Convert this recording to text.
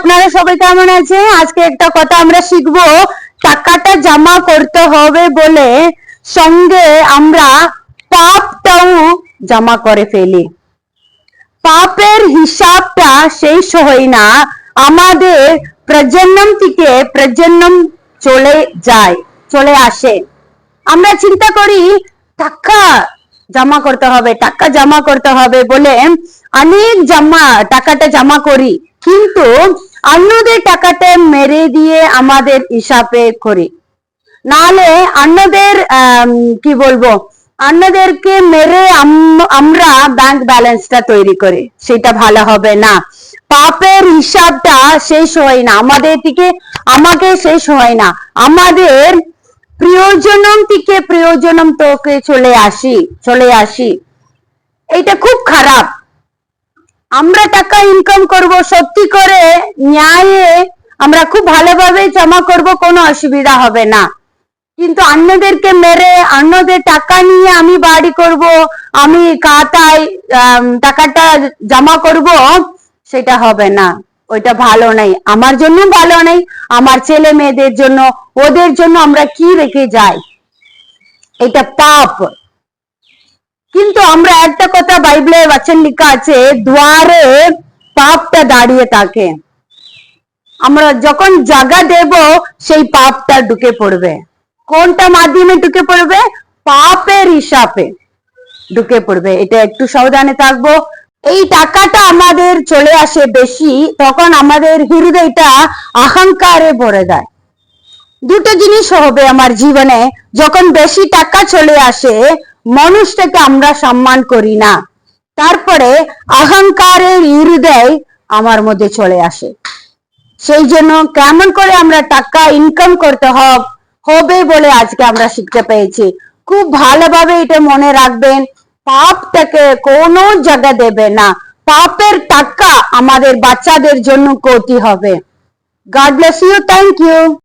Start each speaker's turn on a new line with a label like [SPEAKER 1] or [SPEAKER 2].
[SPEAKER 1] আপনারা সবাই কেমন আছেন? আজকে একটা কথা আমরা শিখব। টাকাটা জমা করতে হবে বলে সঙ্গে আমরা পাপটাও জমা করে ফেলি। পাপের হিসাবটা শেষ হয় না। আমাদের প্রজন্ম থেকে প্রজন্ম চলে যায়, চলে আসে। আমরা চিন্তা করি, টাকা জমা করতে হবে, টাকা জমা করতে হবে বলে অনেক জমা, টাকাটা জমা করি। কিন্তু অন্যদের টাকাটা মেরে দিয়ে আমাদের হিসাবে করি। নাহলে অন্যদের কি বলব, অন্যদেরকে মেরে আম- আমরা ব্যাংক ব্যালেন্সটা তৈরি করি। সেটা ভালো হবে না। পাপের হিসাবটা শেষ হয় না। আমাদের থেকে, আমাকে শেষ হয় না। আমাদের প্রিয়জনম থেকে প্রিয়জনম তোকে চলে আসি চলে আসি। এটা খুব খারাপ। আমরা টাকা ইনকাম করব, সত্যি করে ন্যায়ে আমরা খুব ভালোভাবে জমা করব, কোনো অসুবিধা হবে না। কিন্তু অন্যদেরকে মেরে, অন্যদের টাকা নিয়ে আমি বাড়ি করব, আমি কাতায় টাকাটা জমা করব, সেটা হবে না। ওইটা ভালো নেই। আমার জন্য ভালো নেই, আমার ছেলে মেয়েদের জন্য, ওদের জন্য আমরা কি রেখে যাই? এটা পাপ। কিন্তু আমরা একটা কথা বাইবেলের বচন লেখা আছে, দুয়ারে পাপটা দাঁড়িয়ে থাকে। আমরা যখন জায়গা দেব, সেই পাপটা ঢুকে পড়বে। কোনটা মাধ্যমে ঢুকে পড়বে? পাপের হিসাবে ঢুকে পড়বে। এটা একটু সাবধানে থাকব। এই টাকাটা আমাদের চলে আসে বেশি, তখন আমাদের হৃদয়টা অহংকারে ভরে দেয়। দুটো জিনিস হবে আমার জীবনে। যখন বেশি টাকা চলে আসে, মানুষটাকে আমরা সম্মান করি না। তারপরে অহংকারের হৃদয় আমার মধ্যে চলে আসে। সেই জন্য কেমন করে আমরা টাকা ইনকাম করতে হব, হবে বলে আজকে আমরা শিখতে পেয়েছি। খুব ভালোভাবে এটা মনে রাখবেন, পাপটাকে কোনো জায়গা দেবে না। পাপের টাকা আমাদের বাচ্চাদের জন্য ক্ষতি হবে। God bless you thank you